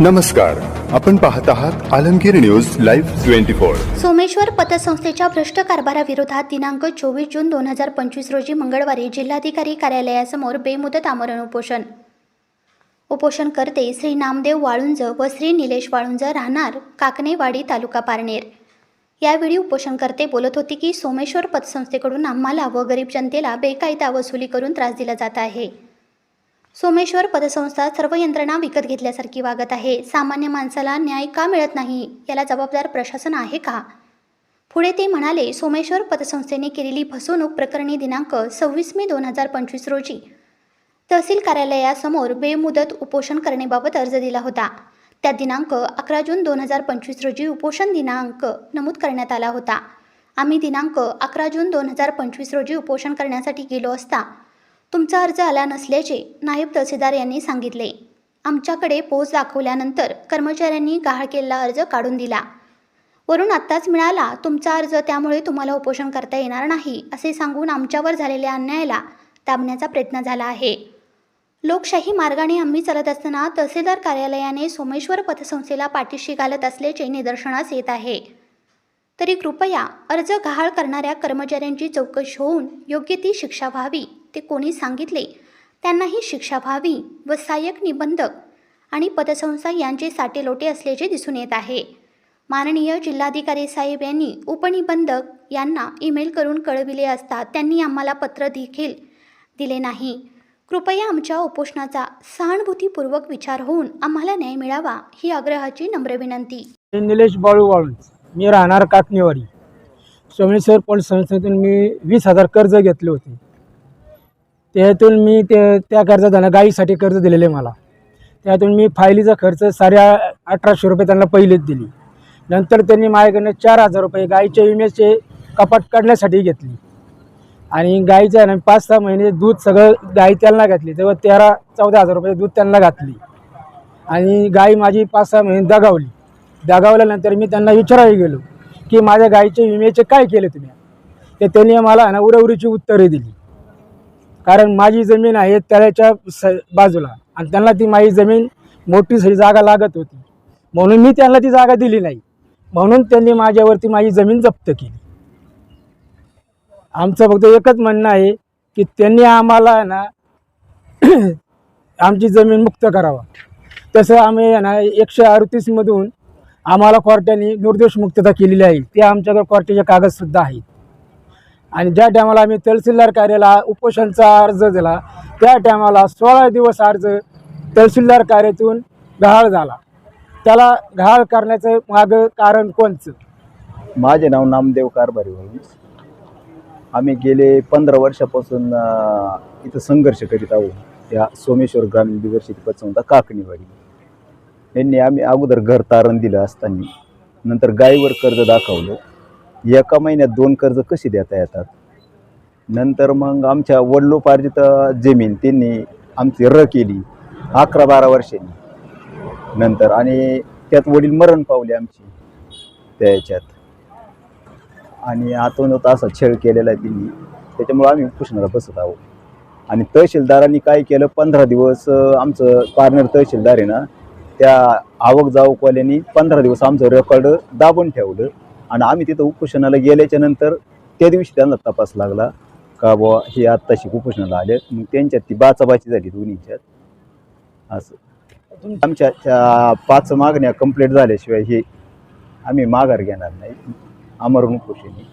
नमस्कार आपण पाहत आहात Alamgir news live twenty four. Someshwar पतसंस्थेच्या भ्रष्ट कारभाराविरोधात दिनांक चोवीस जून दोन हजार पंचवीस रोजी मंगळवारी जिल्हाधिकारी कार्यालयासमोर बेमुदत आमरण उपोषण. उपोषणकर्ते श्री नामदेव वाळुंज व श्री निलेश वाळुंज राहणार काकनेवाडी तालुका पारनेर. यावेळी उपोषणकर्ते बोलत होते की सोमेश्वर पतसंस्थेकडून आम्हाला व गरीब जनतेला बेकायदा वसुली करून त्रास दिला जात आहे. सोमेश्वर पतसंस्था सर्व यंत्रणा विकत घेतल्यासारखी वागत आहे. सामान्य माणसाला न्याय का मिळत नाही? याला जबाबदार प्रशासन आहे का? पुढे ते म्हणाले सोमेश्वर पतसंस्थेने केलेली फसवणूक प्रकरणी दिनांक सव्वीस मे दोन हजार पंचवीस रोजी. तहसील कार्यालयासमोर बेमुदत उपोषण करण्याबाबत अर्ज दिला होता. त्या दिनांक अकरा जून दोन हजार पंचवीस रोजी उपोषण दिनांक नमूद करण्यात आला होता. आम्ही दिनांक अकरा जून दोन हजार पंचवीस रोजी उपोषण करण्यासाठी गेलो असता तुमचा अर्ज आला नसल्याचे नायब तहसीलदार यांनी सांगितले. आमच्याकडे पोच दाखवल्यानंतर कर्मचाऱ्यांनी गहाळ केलेला अर्ज काढून दिला. वरून आत्ताच मिळाला तुमचा अर्ज त्यामुळे तुम्हाला उपोषण करता येणार नाही असे सांगून आमच्यावर झालेल्या अन्यायाला दाबण्याचा प्रयत्न झाला आहे. लोकशाही मार्गाने आम्ही चालत असताना तहसीलदार कार्यालयाने सोमेश्वर पथसंस्थेला पाठीशी घालत असल्याचे निदर्शनास येत आहे. तरी कृपया अर्ज गहाळ करणाऱ्या कर्मचाऱ्यांची चौकशी होऊन योग्य ती शिक्षा व्हावी ते कोणी सांगितले? त्यांनाही शिक्षा व्हावी व सहाय्यक निबंधक आणि पतसंस्था यांचे साटेलोटे असल्याचे दिसून येत आहे. माननीय जिल्हाधिकारी साहेब यांनी उपनिबंधक यांना ईमेल करून कळविले असता त्यांनी आम्हाला पत्र देखील दिले नाही. कृपया आमच्या उपोषणाचा सहानुभूतीपूर्वक विचार होऊन आम्हाला न्याय मिळावा ही आग्रहाची नम्र विनंती. निलेश बाळू वाळून मी राहणार काकणीवाडी. सोमेश्वर पॉल संस्थेतून मी वीस हजार कर्ज घेतले होते. त्यातून मी ते त्या कर्जात गाईसाठी कर्ज दिलेले मला. त्यातून मी फायलीचा खर्च साऱ्या अठराशे रुपये त्यांना पहिलेच दिली. नंतर त्यांनी माझ्याकडनं चार हजार रुपये गाईच्या विम्याचे कपाट काढण्यासाठी घेतली. आणि गाईचं आहे ना पाच सहा महिने दूध सगळं गाई त्यांना घातली. तेव्हा तेरा चौदा हजार रुपये दूध त्यांना घातली. आणि गाई माझी पाच सहा महिने दगावली. दगावल्यानंतर मी त्यांना विचारायला गेलो की माझ्या गाईचे विम्याचे काय केले तुम्ही? ते त्यांनी मला ना उरवरीची उत्तरे दिली. कारण माझी जमीन आहे त्याच्या स बाजूला आणि त्यांना ती माझी जमीन मोठी सरी जागा लागत होती. म्हणून मी त्यांना ती जागा दिली नाही. म्हणून त्यांनी माझ्यावरती माझी जमीन जप्त केली. आमचं फक्त एकच म्हणणं आहे की त्यांनी आम्हाला ना आमची जमीन मुक्त करावा. तसं आम्ही आहे ना एकशे अडतीसमधून आम्हाला कोर्टाने निर्दोष मुक्तता केलेली आहे ते आमच्याकडे कोर्टाचे कागदसुद्धा आहेत. आणि ज्या टायमाला आम्ही तहसीलदार कार्याला उपोषणचा अर्ज दिला त्या टायमाला सोळा दिवस अर्ज तहसीलदार कार्यातून गहाळ झाला. त्याला गहाळ करण्याचं मागं कारण कोणचं? माझे नाव नामदेव कारभारी आम्ही गेले पंधरा वर्षापासून इथं संघर्ष करीत आहोत. या सोमेश्वर ग्रामीण बिगरशेती पचवता काकणीवाडी यांनी आम्ही अगोदर घर तारण दिलं असताना नंतर गायीवर कर्ज दाखवलं. एका महिन्यात दोन कर्ज कशी देता येतात? नंतर मग आमच्या वडिलोपार्जित जमीन त्यांनी आमची र केली अकरा बारा वर्षांनी. नंतर आणि त्यात वडील मरण पावले आमची त्या याच्यात आणि आतून असा छळ केलेला आहे त्यांनी. त्याच्यामुळे आम्ही उपोषणाला बसत आहोत. आणि तहसीलदारांनी काय केलं? पंधरा दिवस आमचं पार्नर तहसीलदार आहे ना त्या आवक जावकवाल्यांनी पंधरा दिवस आमचं रेकॉर्ड दाबून ठेवलं. आणि आम्ही तिथं उपोषणाला गेल्याच्यानंतर त्या दिवशी त्यांना तपास लागला का बुवा हे आत्ताशी उपोषणाला आले. मग त्यांच्यात ती बाचाबाची झाली दोन्हीच्यात. असं. आमच्या पाच मागण्या कंप्लीट झाल्याशिवाय हे आम्ही माघार घेणार नाही. अमरण उपोषणी